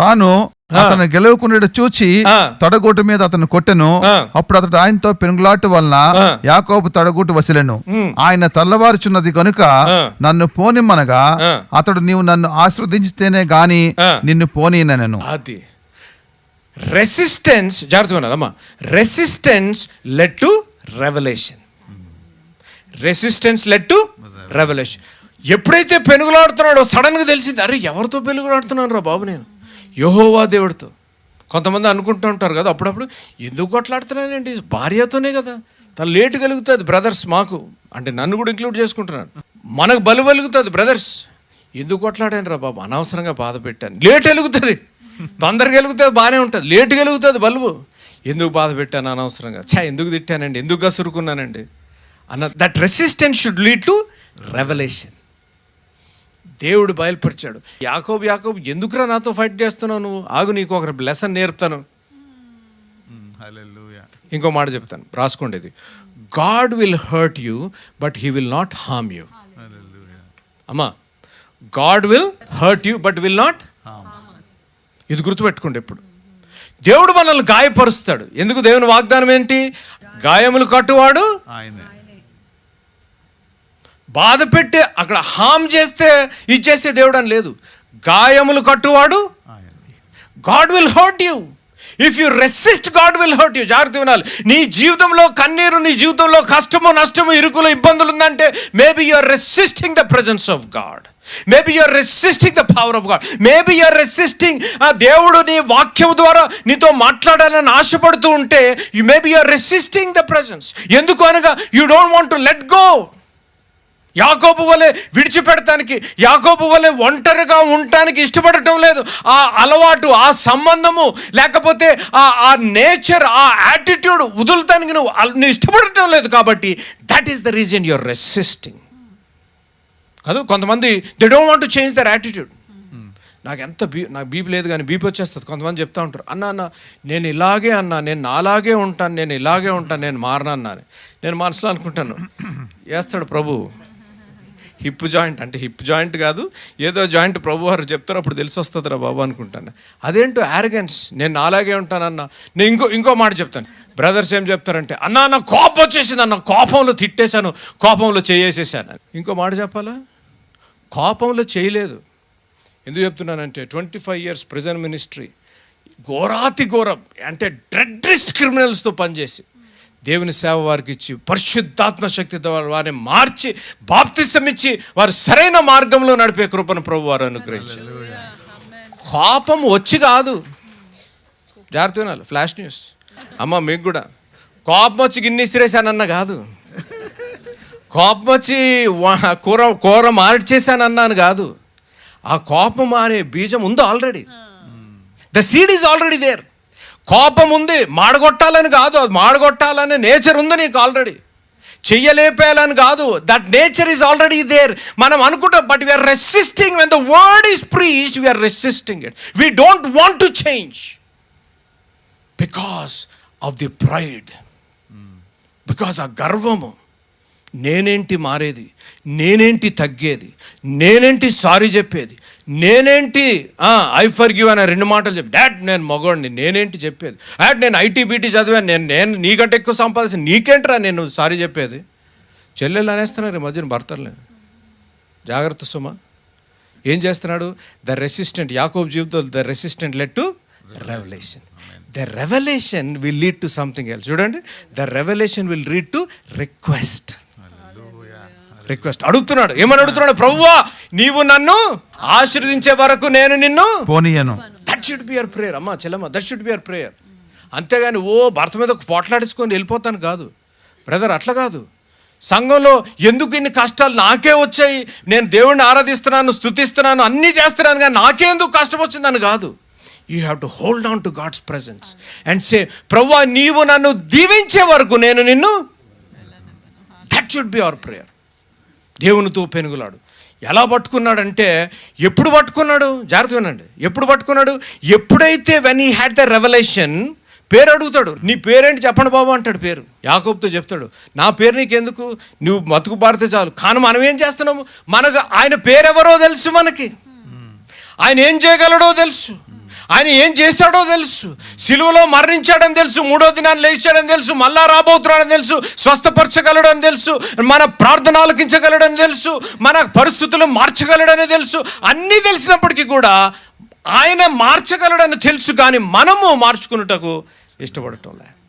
తాను అతను గెలవకుండా చూచి. తొడగూటు మీద అతను కొట్టెను. అప్పుడు అతడు ఆయనతో పెనుగులాట వలన. యాకోబు తొడగూటు వసిలెను. ఆయన తెల్లవారుచున్నది కనుక. నన్ను పోనిమ్మనగా. అతడు నీవు నన్ను ఆశీర్వదించితేనే గాని. నిన్ను పోనీనను అది రెసిస్టెన్స్ జాగ్రత్త resistance let to revolution resistance let to revolution ఎప్పుడైతే పెనుగులాడుతున్నాడో సడన్గా తెలిసింది అరే ఎవరితో పెనుగులాడుతున్నాను రా బాబు నేను యహోవా దేవుడితో. కొంతమంది అనుకుంటూ ఉంటారు కదా అప్పుడప్పుడు ఎందుకు కొట్లాడుతున్నానండి భార్యతోనే కదా. తను లేటు కలుగుతుంది బ్రదర్స్ మాకు. అంటే నన్ను కూడా ఇంక్లూడ్ చేసుకుంటున్నాను మనకు బలు కలుగుతుంది బ్రదర్స్. ఎందుకు కొట్లాడాను రా బాబు? అనవసరంగా బాధ పెట్టాను. లేట్ వెలుగుతుంది. తొందరగా వెలుగుతుంది బాగానే ఉంటుంది. లేట్ వెలుగుతుంది బల్బు ఎందుకు బాధ పెట్టాను అనవసరంగా? ఛా ఎందుకు తిట్టానండి? ఎందుకు కసురుకున్నానండి అన్న that resistance should lead to revolution దేవుడు బయలుపరిచాడు. యాకోబు యాకోబు ఎందుకురా నాతో ఫైట్ చేస్తున్నావు నువ్వు? ఆగు నీకు ఒక లెసన్ నేర్పుతాను. ఇంకో మాట చెప్తాను రాసుకోండి ఇది God will hurt you but he will not harm you అమ్మా God will hurt you but will not ఇది గుర్తుపెట్టుకోండి ఎప్పుడు. దేవుడు మనల్ని గాయపరుస్తాడు. ఎందుకు? దేవుని వాగ్దానం ఏంటి? గాయములు కట్టువాడు ఆయనే. బాధ పెట్టే అక్కడ హామ్ చేస్తే ఇచ్చేసే దేవుడు అని లేదు. గాయములు కట్టువాడు God will hurt you. If you resist God will hurt you జాగ్రత్త వినాలి. నీ జీవితంలో కన్నీరు నీ జీవితంలో కష్టము నష్టము ఇరుకులు ఇబ్బందులు ఉందంటే maybe you're resisting the presence of God maybe you're resisting the power of God maybe you're resisting ఆ దేవుడు నీ వాక్యం ద్వారా నీతో మాట్లాడాలని ఆశపడుతూ ఉంటే you maybe you're resisting the presence ఎందుకు అనగా you don't want to let go యాకోబు వలె విడిచిపెడటానికి యాకోబు వలె ఒంటరిగా ఉండటానికి ఇష్టపడటం లేదు. ఆ అలవాటు ఆ సంబంధము లేకపోతే ఆ ఆ నేచర్ ఆ యాటిట్యూడ్ వదులుతానికి నువ్వు నువ్వు ఇష్టపడటం లేదు కాబట్టి that is the reason your resisting కాదు కొంతమంది they don't want to change their attitude నాకు ఎంత బీ నాకు బీపీ లేదు కానీ బీపీ వచ్చేస్తుంది. కొంతమంది చెప్తా ఉంటారు అన్న అన్న నేను ఇలాగే అన్నా నేను నాలాగే ఉంటాను నేను ఇలాగే ఉంటాను నేను మారనన్నా నేను మనసులో అనుకుంటాను వేస్తాడు ప్రభు హిప్ జాయింట్ అంటే హిప్ జాయింట్ కాదు. ఏదో జాయింట్ ప్రభు వారు చెప్తారు అప్పుడు తెలిసి వస్తుందిరా బాబు అనుకుంటాను. అదేంటో యారగెన్స్ నేను నాలాగే ఉంటానన్న. నేను ఇంకో ఇంకో మాట చెప్తాను. బ్రదర్స్ ఏం చెప్తారంటే అన్న నా కోపం వచ్చేసింది అన్న. కోపంలో తిట్టేశాను. కోపంలో చేయేసేసాను ఇంకో మాట చెప్పాలా? కోపంలో చేయలేదు. ఎందుకు చెప్తున్నానంటే twenty five years present ministry ఘోరాతి ఘోరం. అంటే డ్రెడ్రిస్ట్ క్రిమినల్స్తో పనిచేసి. దేవుని సేవ వారికి ఇచ్చి పరిశుద్ధాత్మ శక్తితో వారు వారిని మార్చి బాప్తిసం ఇచ్చి వారు సరైన మార్గంలో నడిపే కృపను ప్రభు వారు అనుగ్రహించారు. కోపం వచ్చి కాదు. జాగ్రత్త వినాలి. Flash news. అమ్మ మీకు కూడా. కోపం వచ్చి గిన్నె ఇసిరేసానన్న కాదు. కోపం వచ్చి కూర కూర మార్చేశానన్నాను కాదు. ఆ కోపం అనే బీజం ఉంది already the seed is already there కోపం ఉంది మాడగొట్టాలని కాదు అది మాడగొట్టాలనే నేచర్ ఉంది నీకు ఆల్రెడీ చెయ్యలేపేయాలని కాదు that nature is already there మనం అనుకుంటాం but we're resisting when the word is preached we're resisting it we don't want to change because of the pride because ఆ గర్వము నేనేంటి మారేది? నేనేంటి తగ్గేది? నేనేంటి సారీ చెప్పేది? నేనేంటి? ఐ ఫర్ గివ్ అనే రెండు మాటలు చెప్పి డాడ్ నేను మగవాడిని నేనేంటి చెప్పేది? డాడ్ నేను ఐటీ బీటీ చదివాను నేను నేను నీకంటే ఎక్కువ సంపాదించి నీకేంట్రా నేను సారీ చెప్పేది? చెల్లెలు అనేస్తున్నారు ఈ మధ్యన భర్తలే జాగ్రత్త సుమ. ఏం చేస్తున్నాడు? ద రెసిస్టెంట్ యాకోబ్ జీవితంలో the resistant let to revolution the revolution will lead to something else. చూడండి. The revolution will lead to request. Request అడుగుతున్నాడు. ఏమని అడుగుతున్నాడు? ప్రవ్వా నీవు నన్ను ఆశీర్వదించే వరకు నేను నిన్ను పోనీయను. That should be your prayer అమ్మా Chellamma that should be your prayer అంతేగాని ఓ భర్త మీద పోట్లాడేసుకొని వెళ్ళిపోతాను కాదు. బ్రదర్ అట్లా కాదు. సంఘంలో ఎందుకు ఇన్ని కష్టాలు నాకే వచ్చాయి? నేను దేవుడిని ఆరాధిస్తున్నాను స్థుతిస్తున్నాను అన్నీ చేస్తున్నాను కానీ నాకే ఎందుకు కష్టం వచ్చిందని కాదు. You have to hold on to God's presence and say ప్రవ్వా నీవు నన్ను దీవించే వరకు నేను నిన్ను that should be our prayer దేవునితో పెనుగులాడు. ఎలా పట్టుకున్నాడంటే ఎప్పుడు పట్టుకున్నాడు? జాగ్రత్త వినండి. ఎప్పుడు పట్టుకున్నాడు? ఎప్పుడైతే వెన్ ఈ హ్యాడ్ ద రెవల్యూషన్ పేరు అడుగుతాడు. నీ పేరేంటి చెప్పండి బాబు అంటాడు పేరు. యాకోబ్తో చెప్తాడు. నా పేరు నీకెందుకు? నువ్వు బతుకు పారితే చాలు. కానీ మనం ఏం చేస్తున్నాము? మనకు ఆయన పేరెవరో తెలుసు మనకి. ఆయన ఏం చేయగలడో తెలుసు. ఆయన ఏం చేశాడో తెలుసు. సిలువలో మరణించాడని తెలుసు మూడో దినాన్ని లేచాడని తెలుసు మళ్ళా రాబోతున్నాడని తెలుసు స్వస్థపరచగలడని తెలుసు మన ప్రార్థన ఆలకించగలడని తెలుసు మన పరిస్థితులు మార్చగలడని తెలుసు అన్నీ తెలిసినప్పటికీ కూడా ఆయన మార్చగలడని తెలుసు కానీ మనము మార్చుకున్నటకు ఇష్టపడటంలే